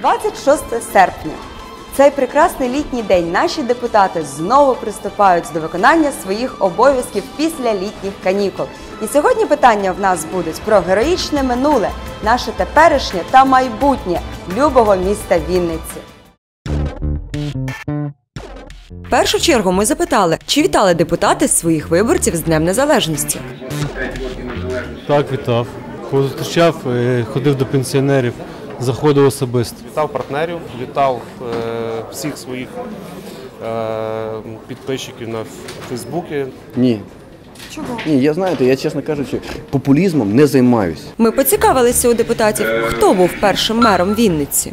«26 серпня. Цей прекрасний літній день наші депутати знову приступають до виконання своїх обов'язків після літніх канікул. І сьогодні питання в нас будуть про героїчне минуле, наше теперішнє та майбутнє любого міста Вінниці. Першу чергу ми запитали, чи вітали депутати своїх виборців з Днем Незалежності. Так, вітав. Зустрічав, е, ходив до пенсіонерів, заходив особисто. Вітав партнерів, вітав е, всіх своїх е, підписчиків на Фейсбуці. Ні. Чого? Ні, я знаєте, я чесно кажучи, популізмом не займаюсь. Ми поцікавилися у депутатів, хто був першим мером Вінниці.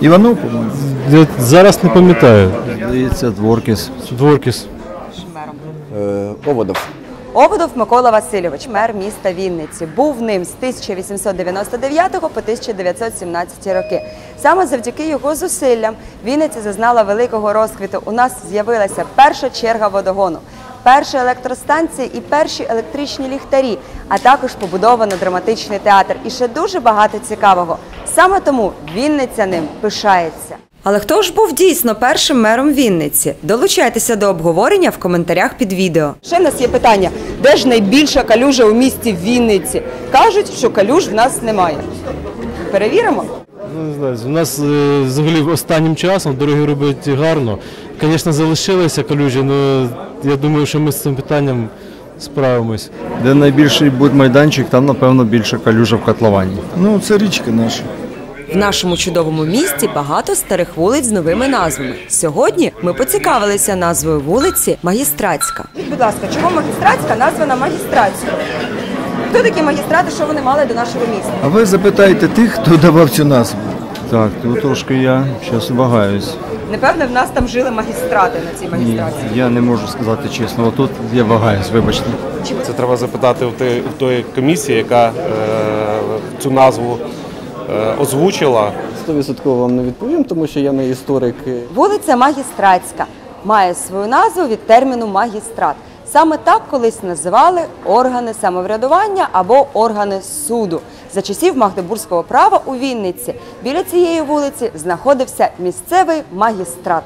Іванов, по-моєму. Я зараз не пам'ятаю. Здається, Дворкіс. Дворкіс. Е, Оводов. Микола Васильович, мер міста Вінниці, був ним з 1899 по 1917 роки. Саме завдяки його зусиллям Вінниця зазнала великого розквіту. У нас з'явилася перша черга водогону, перші електростанції і перші електричні ліхтарі, а також побудовано драматичний театр. І ще дуже багато цікавого. Саме тому Вінниця ним пишається. Але хто ж був дійсно першим мером Вінниці? Долучайтеся до обговорення в коментарях під відео. Ще в нас є питання: де ж найбільша калюжа у місті Вінниці? Кажуть, що калюж в нас немає. Перевіримо. Ну, не знаю, у нас е, взагалі останнім часом дороги роблять гарно. Звісно, залишилися калюжі, але я думаю, що ми з цим питанням справимось. Де найбільший будмайданчик, там, напевно, більше калюжа в котловані. Ну, це річка наша. В нашому чудовому місті багато старих вулиць з новими назвами. Сьогодні ми поцікавилися назвою вулиці Магістратська. Будь ласка, чому магістратська названа магістратською? Хто такі магістрати, що вони мали до нашого міста? А ви запитайте тих, хто давав цю назву. Так, то трошки я зараз вагаюсь. Напевне, в нас там жили магістрати на цій Ні, магістрації. я не можу сказати чесно. Отут я вагаюсь, вибачте. Це треба запитати у тої, комісії, яка е, цю назву озвучила. Стовідсотково вам не відповім, тому що я не історик. Вулиця Магістратська має свою назву від терміну магістрат. Саме так колись називали органи самоврядування або органи суду. За часів Магдебурзького права у Вінниці біля цієї вулиці знаходився місцевий магістрат.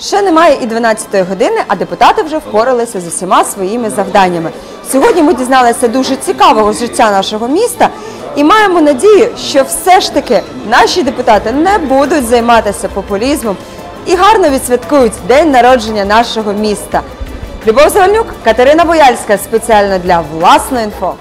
Ще немає і 12-ї години, а депутати вже впоралися з усіма своїми завданнями. Сьогодні ми дізналися дуже цікавого з життя нашого міста і маємо надію, що все ж таки наші депутати не будуть займатися популізмом і гарно відсвяткують день народження нашого міста. Любов Завальнюк, Катерина Бояльська спеціально для власної інфо.